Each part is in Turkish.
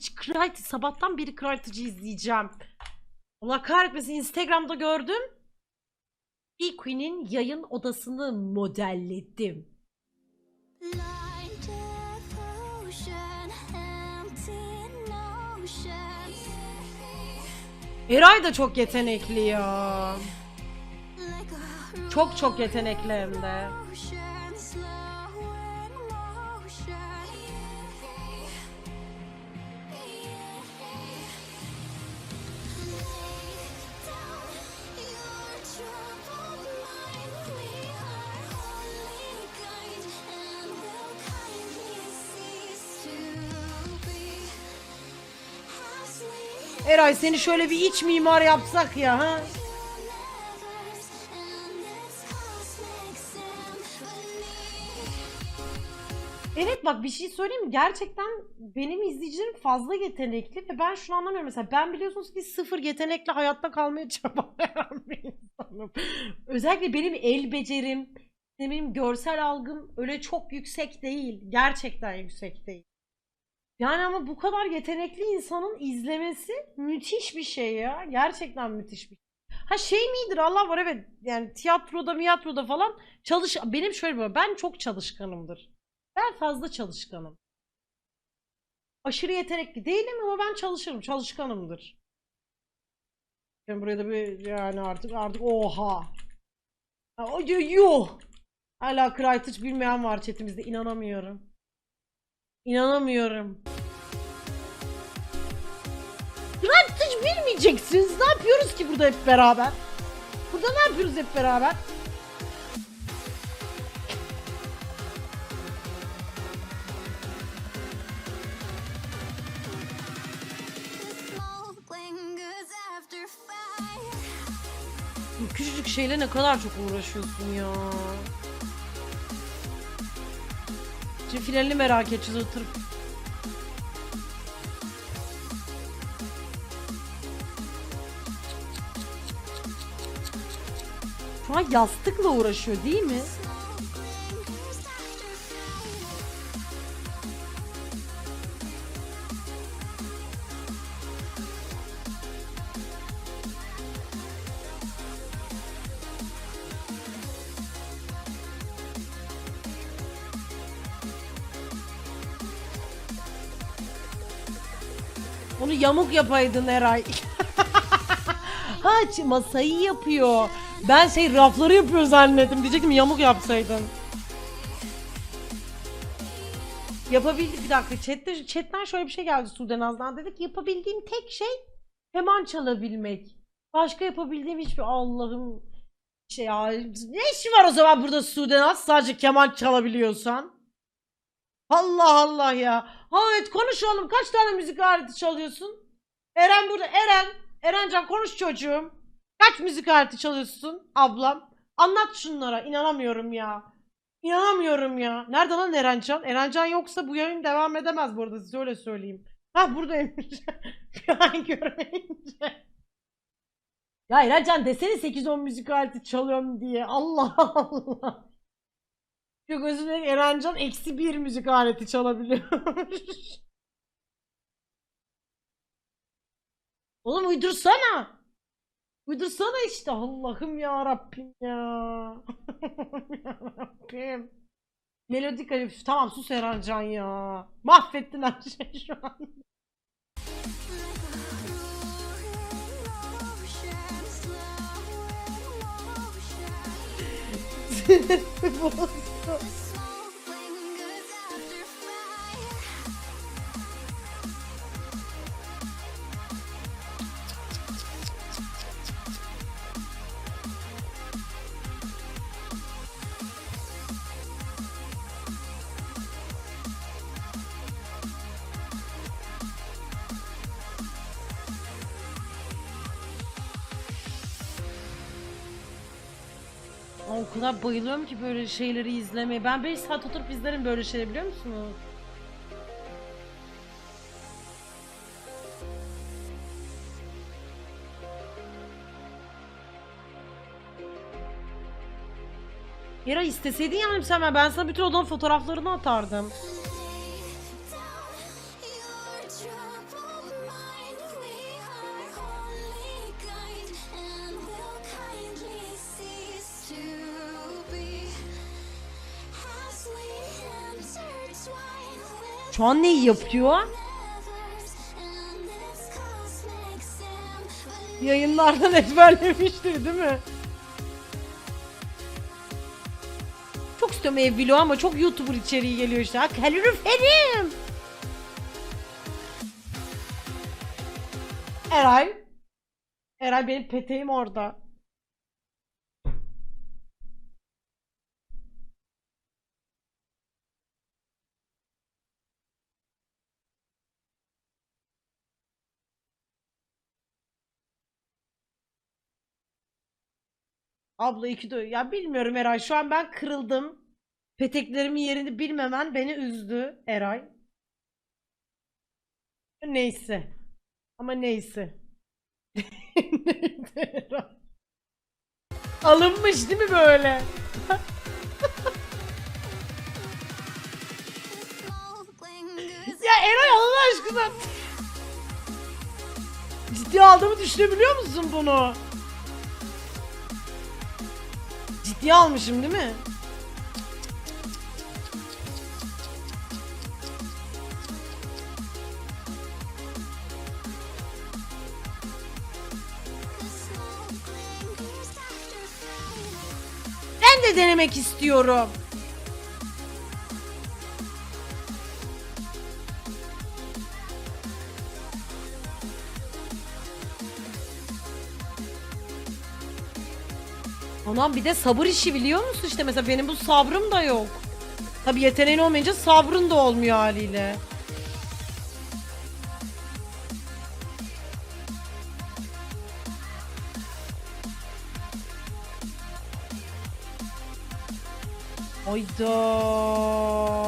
Crytage, Crytage. Sabahtan beri Crytage'ı izleyeceğim. Allah kahretmesin Instagram'da gördüm. B Queen'in yayın odasını modelledim. Eray da çok yetenekli ya. Çok çok yetenekli hem de. Eray seni şöyle bir iç mimar yapsak ya ha. Evet bak bir şey söyleyeyim? Gerçekten benim izleyicilerim fazla yetenekli ve ben şunu anlamıyorum. Mesela ben biliyorsunuz ki sıfır yetenekle hayatta kalmaya çabalayan bir insanım. Özellikle benim el becerim, bileyim görsel algım öyle çok yüksek değil. Gerçekten yüksek değil. Yani ama bu kadar yetenekli insanın izlemesi müthiş bir şey ya. Gerçekten müthiş bir şey. Ha şey midir Allah var evet yani tiyatroda miyatroda falan çalış benim şöyle bir ben çok çalışkanımdır. Ben fazla çalışkanım. Aşırı yetenekli değilim ama ben çalışırım. Çalışkanımdır. Ben buraya da bir yani artık artık oha. Ha, o yuh. Hala Crytek bilmeyen var chatimizde inanamıyorum. İnanamıyorum. Crytek bilmeyeceksiniz. Ne yapıyoruz ki burada hep beraber? Burada ne yapıyoruz hep beraber? Bu küçücük şeyle ne kadar çok uğraşıyorsun ya. Şimdi finalini merak edeceğiz oturup. Şu an yastıkla uğraşıyor değil mi? Yamuk yapaydın Eray. ha masayı yapıyor. Ben şey rafları yapıyor zannettim. Diyecektim yamuk yapsaydın. Yapabildi bir dakika chatte, chatten şöyle bir şey geldi Sude Naz'dan dedi ki yapabildiğim tek şey keman çalabilmek. Başka yapabildiğim hiçbir Allah'ım şey ya ne işi var o zaman burada Sude Naz sadece keman çalabiliyorsan? Allah Allah ya. Ha evet konuş oğlum. Kaç tane müzik aleti çalıyorsun? Eren burada. Eren. Erencan konuş çocuğum. Kaç müzik aleti çalıyorsun ablam? Anlat şunlara. İnanamıyorum ya. İnanamıyorum ya. Nerede lan Erencan? Erencan yoksa bu yayın devam edemez bu arada size öyle söyleyeyim. Ha buradaymış. Bir an görmeyince. Ya Erencan desene 8-10 müzik aleti çalıyorum diye. Allah Allah. Çok özür dilerim Erencan eksi bir müzik aleti çalabiliyormuş. Oğlum uydursana. Uydursana işte Allah'ım ya Rabbim ya. ya Rabbim. Melodik Üf, tamam sus Erencan ya. Mahvettin her şeyi şu an. Ocean, slow kadar bayılıyorum ki böyle şeyleri izlemeye. Ben 5 saat oturup izlerim böyle şeyleri biliyor musunuz? Yara isteseydin yani sen ben, sana bütün odanın fotoğraflarını atardım. Şu an neyi yapıyor? Yayınlardan ezberlemiştir değil mi? Çok istiyorum ev vlogu ama çok YouTuber içeriği geliyor işte. Kaloriferim. Eray. Eray benim peteğim orada. Abla iki de ya bilmiyorum Eray şu an ben kırıldım. Peteklerimin yerini bilmemen beni üzdü Eray. Neyse. Ama neyse. Alınmış değil mi böyle? Ya Eray Allah aşkına. Ciddi aldığımı düşünebiliyor musun bunu? Ciddiye almışım değil mi? Ben de denemek istiyorum. Anam bir de sabır işi biliyor musun işte mesela benim bu sabrım da yok. Tabi yeteneğin olmayınca sabrın da olmuyor haliyle. Hayda.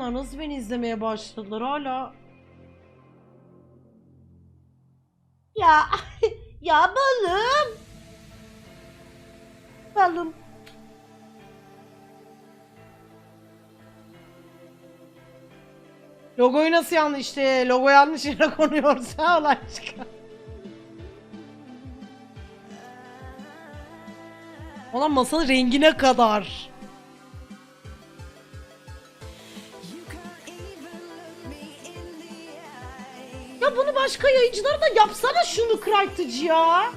İnsanlar nasıl beni izlemeye başladılar hala? Ya ya balım. Balım. Logoyu nasıl yanlış işte logo yanlış yere konuyorsa Allah aşkına. Olan masanın rengine kadar. Bunu başka yayıncılara da yapsana şunu Kraytıcı ya.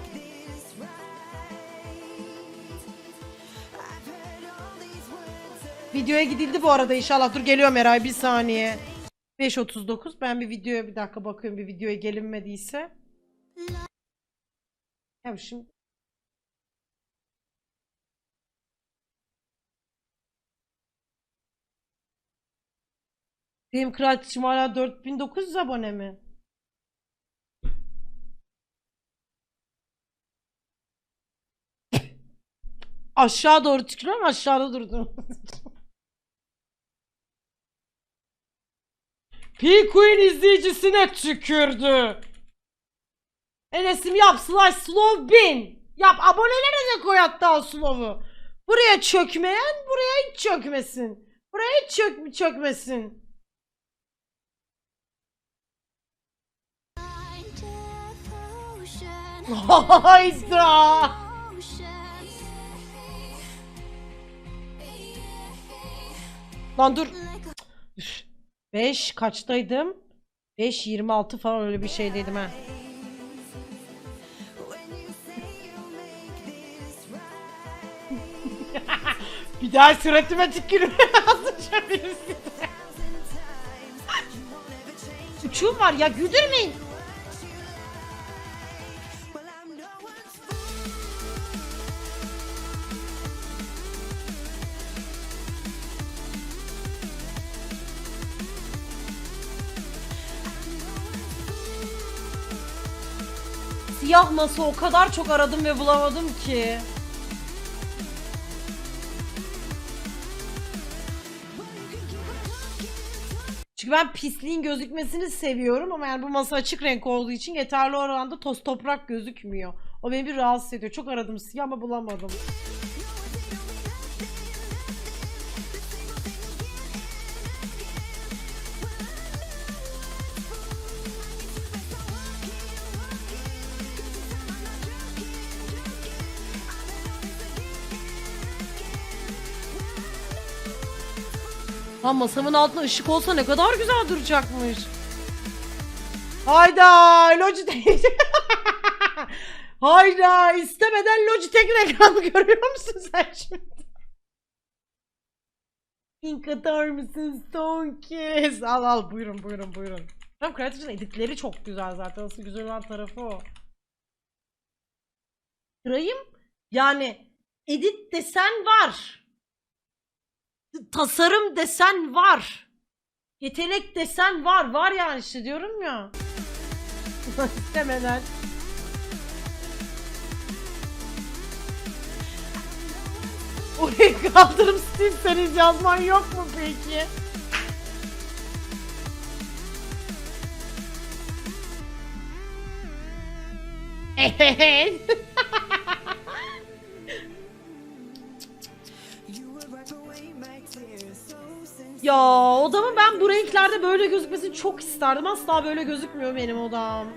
Videoya gidildi bu arada inşallah. Dur geliyorum Eray bir saniye. 5.39 ben bir videoya bir dakika bakıyorum bir videoya gelinmediyse. Ya şimdi Benim kraliçem hala 4900 abone mi? Aşağı doğru tükürüyorum aşağıda durdum. P-Queen izleyicisine tükürdü. Enes'im yap slash slow bin. Yap abonelere de koy hatta o slow'u. Buraya çökmeyen buraya hiç çökmesin. Buraya hiç çök çökmesin. Hayda. Lan dur. Like a 5 kaçtaydım? 5 26 falan öyle bir şeydeydim ha. bir daha suratıma tükürme yazacağım var ya güldürmeyin. Siyah masa o kadar çok aradım ve bulamadım ki. Çünkü ben pisliğin gözükmesini seviyorum ama yani bu masa açık renk olduğu için yeterli oranda toz toprak gözükmüyor. O beni bir rahatsız ediyor. Çok aradım siyah ama bulamadım. Lan masamın altında ışık olsa ne kadar güzel duracakmış. Hayda Logitech. Hayda istemeden Logitech reklamı görüyor musun sen şimdi? Link atar mısın son kez? Al al buyurun buyurun buyurun. Tam Creative'ın editleri çok güzel zaten. Asıl güzel olan tarafı o. Kırayım yani edit desen var. Tasarım desen var. Yetenek desen var. Var yani işte diyorum ya. İstemeden. Oraya kaldırım stilseniz yazman yok mu peki? Evet. Ya odamı ben bu renklerde böyle gözükmesini çok isterdim. Asla böyle gözükmüyor benim odam.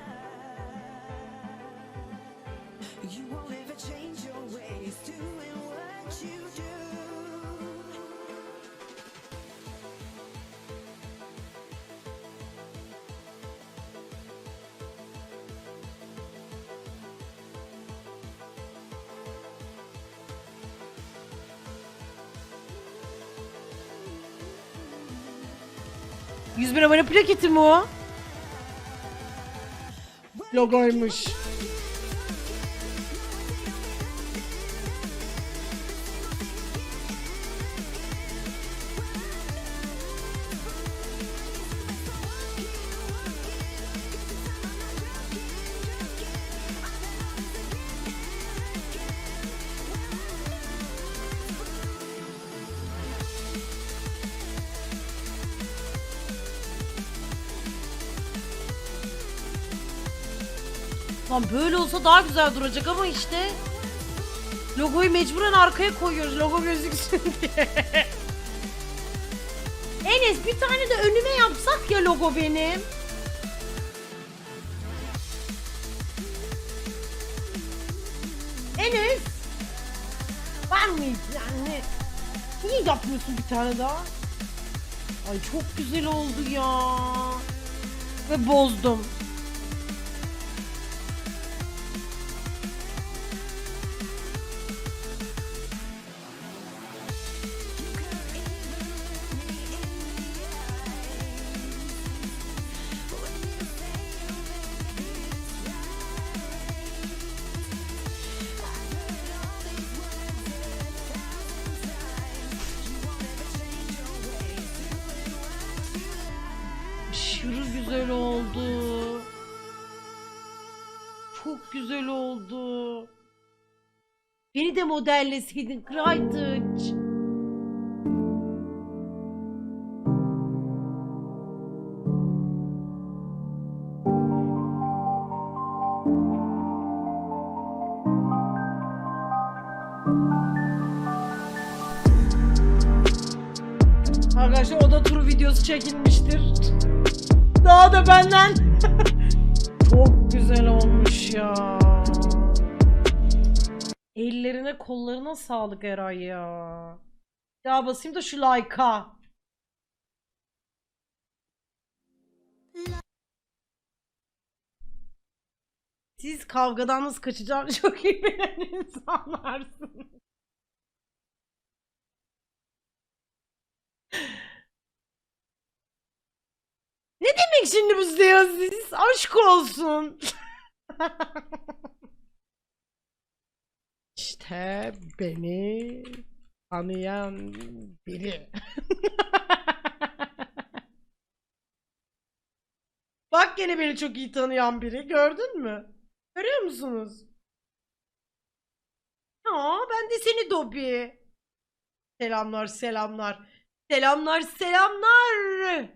100 bin abone plaketi mi o? Logoymuş. Lan böyle olsa daha güzel duracak ama işte logoyu mecburen arkaya koyuyoruz logo gözüksün diye. Enes bir tane de önüme yapsak ya logo benim. Enes var mıydı yani? Niye yapmıyorsun bir tane daha? Ay çok güzel oldu ya. Ve bozdum. Oldu. Beni de modelleseydin Kraytıç. Arkadaşlar oda turu videosu çekilmiştir. Daha da benden. Çok güzel olmuş ya. Ellerine kollarına sağlık Eray ya. Ya basayım da şu like'a. Siz kavgadan nasıl kaçacağını çok iyi bilen insanlarsınız. Ne demek şimdi bu siz? Aşk olsun. işte beni tanıyan biri. Bak gene beni çok iyi tanıyan biri. Gördün mü? Görüyor musunuz? Ya ben de seni Dobi. Selamlar selamlar. Selamlar selamlar.